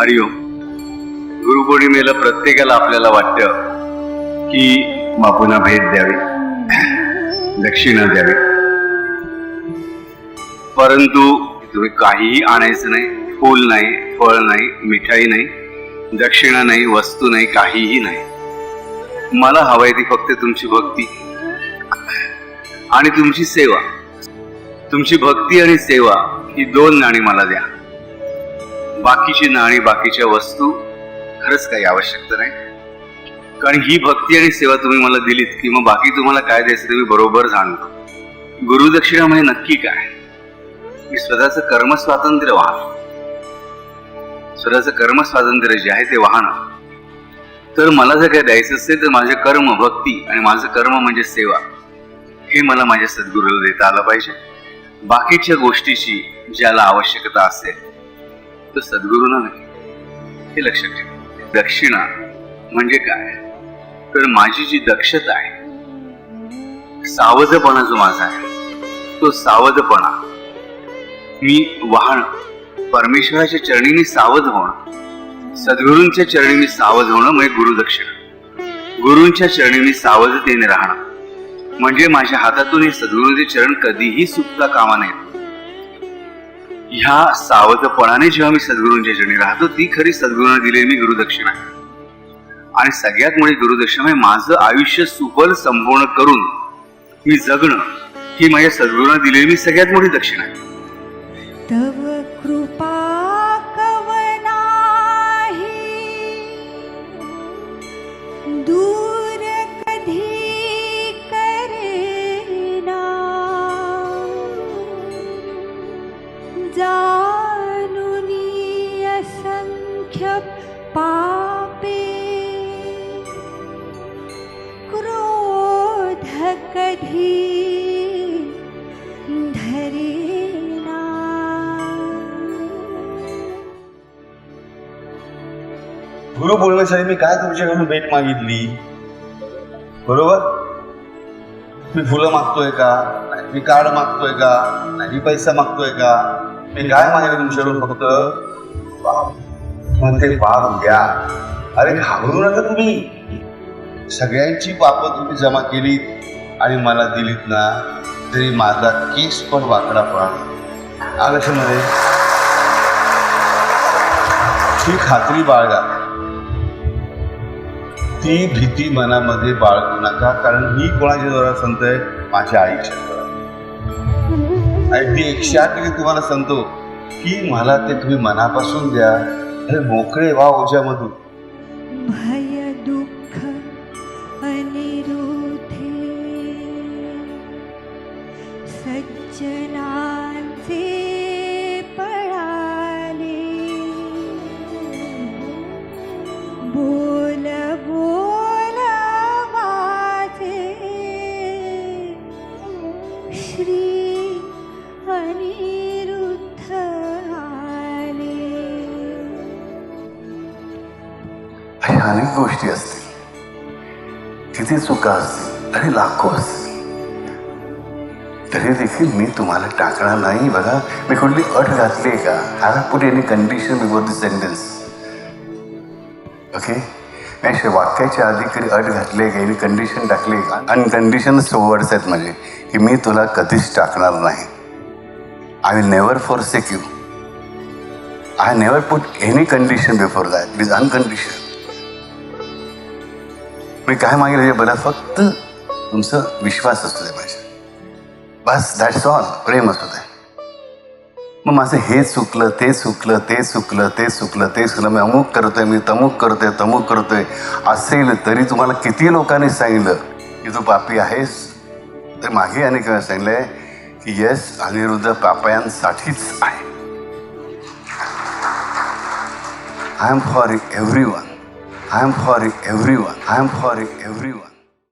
हरिओम. गुरुपौर्णिमेला प्रत्येकाला आपल्याला वाटतं की बापूंना भेट द्यावी. दक्षिणा द्यावी. परंतु तुम्ही काहीही आणायचं नाही फूल नाही फळ नाही मिठाई नाही दक्षिणा नाही वस्तू नाही काहीही नाही. मला हवाय ती फक्त तुमची भक्ती आणि तुमची सेवा. तुमची भक्ती आणि सेवा ही दोन नाणी मला द्या. बाकीची नाणी बाकीच्या वस्तू खरंच काही आवश्यकता नाही. कारण ही भक्ती आणि सेवा तुम्ही मला दिलीत की मग बाकी तुम्हाला काय द्यायचं तुम्ही बरोबर जाणतो. गुरुदक्षिणा म्हणजे नक्की काय? मी स्वतःचं कर्म स्वातंत्र्य वाहन. स्वतःचं कर्म स्वातंत्र्य जे आहे ते वाहन. तर मला जर काय द्यायचं असेल तर माझे कर्म भक्ती आणि माझं कर्म म्हणजे सेवा. हे मला माझ्या सद्गुरूला देता आलं पाहिजे. बाकीच्या गोष्टीची ज्याला आवश्यकता असेल तो सद्गुरूंना नाही. हे लक्षात ठेवा. दक्षिणा म्हणजे काय? तर माझी जी दक्षता आहे सावधपणा जो माझा आहे तो सावधपणा. मी वाहण परमेश्वराच्या चरणीने सावध होणं सद्गुरूंच्या चरणीने सावध होणं म्हणजे गुरुदक्षिणा. गुरूंच्या चरणीने सावधतेने राहणं. म्हणजे माझ्या हातातून हे सद्गुरूंचे चरण कधीही सुटता कामा नये. ह्या सावधपणाने जेव्हा मी सद्गुरूंच्या जणी राहतो ती खरी सद्गुरूंना दिलेली मी गुरुदक्षिणा आहे. आणि सगळ्यात मोठी गुरुदक्षिणा आहे माझं आयुष्य सुफल संपूर्ण करून मी जगणं ही माझ्या सद्गुरूंना दिलेली मी सगळ्यात मोठी दक्षिणा आहे. पापे क्रोध कधी धरेना गुरु बोलण्यासाठी मी काय तुमच्याकडून भेट मागितली? बरोबर? मी फुलं मागतोय का? मी कार्ड मागतोय का? मी पैसा मागतोय का? मी काय मागितलं तुमच्याकडून फक्त? मग ते पाप घ्या. अरे घाबरू नका तुम्ही. सगळ्यांची पापं तुम्ही जमा केली आणि मला दिलीत ना तरी माझा केस पण वाकडा पण आलक्षामध्ये ती खात्री बाळगा. ती भीती मनामध्ये बाळगू नका कारण मी कोणाच्या जोरात संत आहे माझ्या आईच्या आणि ती एकशे आठ तुम्हाला सांगतो की मला ते तुम्ही मनापासून द्या. अरे मोकळे व्हा ओझ्यामधून भय दुःख अनिरुद्धे सज्जना अशा अनेक गोष्टी असतील. किती चुका असतील आणि लाखो असतील. तरी देखील मी तुम्हाला टाकणार नाही. बघा मी कुठली अट घातली आहे का? I put any condition before the sentence okay मी अशा वाक्याच्या आधी कधी अट घातली का? एनी कंडिशन टाकली आहे का? अनकंडिशन वर्ड्स आहेत म्हणजे की मी तुला कधीच टाकणार नाही. I will never forsake you I never put any condition before that it is unconditional मी काय मागेल हे बघा फक्त तुमचं विश्वास असतो ते पाहिजे बस दॅट्स ऑल प्रेम असतो ते. मग माझं हे चुकलं ते चुकलं ते चुकलं ते चुकलं ते चुकलं. मी अमुक करतोय मी तमुक करतोय तमुक करतोय. असेल तरी तुम्हाला किती लोकांनी सांगितलं की तू पापी आहेस? तर मागे अनेक वेळा आहे की येस अनिरुद्ध पापयांसाठीच आहे. I am for everyone I am for everyone. I am for everyone.